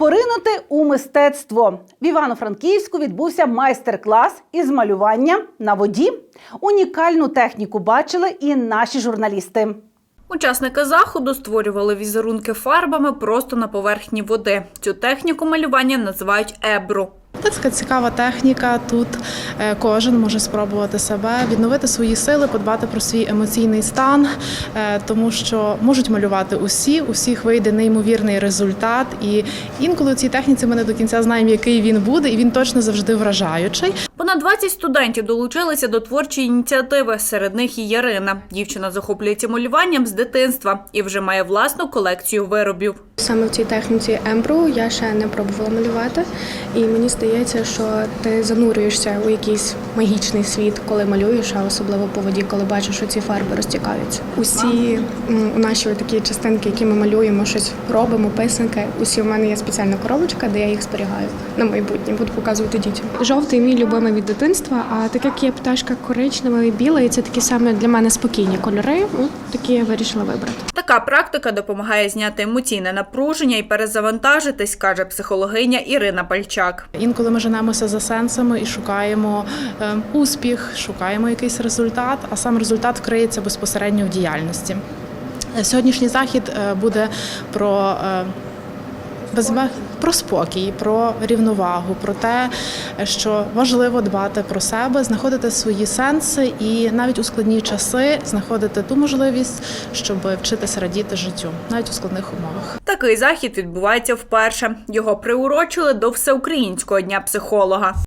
Поринути у мистецтво в Івано-Франківську відбувся майстер-клас із малювання на воді. Унікальну техніку бачили і наші журналісти. Учасники заходу створювали візерунки фарбами просто на поверхні води. Цю техніку малювання називають ебру. Така цікава техніка. Тут е, кожен може спробувати себе, відновити свої сили, подбати про свій емоційний стан, е, тому що можуть малювати усі, усіх вийде неймовірний результат. І інколи у цій техніці ми не до кінця знаємо, який він буде, і він точно завжди вражаючий. Понад 20 студентів долучилися до творчої ініціативи. Серед них і Ярина. Дівчина захоплюється малюванням з дитинства і вже має власну колекцію виробів. Саме в цій техніці ембру я ще не пробувала малювати, і мені здається, що ти занурюєшся у якийсь магічний світ, коли малюєш, а особливо по воді, коли бачиш, що ці фарби розтікаються. Усі наші такі частинки, які ми малюємо, щось робимо, писанки. Усі у мене є спеціальна коробочка, де я їх зберігаю на майбутнє. Буду показувати дітям. Жовтий мій любимий від дитинства. А так як є пташка коричнева і біла, і це такі саме для мене спокійні кольори. От такі я вирішила вибрати. Така практика допомагає зняти емоційне напруження і перезавантажитись, каже психологиня Ірина Пальчак. Інколи ми женемося за сенсами і шукаємо е, успіх, шукаємо якийсь результат, а сам результат криється безпосередньо в діяльності. Е, Сьогоднішній захід е, буде про. Про спокій, про рівновагу, про те, що важливо дбати про себе, знаходити свої сенси і навіть у складні часи знаходити ту можливість, щоб вчитися радіти життю, навіть у складних умовах. Такий захід відбувається вперше. Його приурочили до всеукраїнського дня психолога.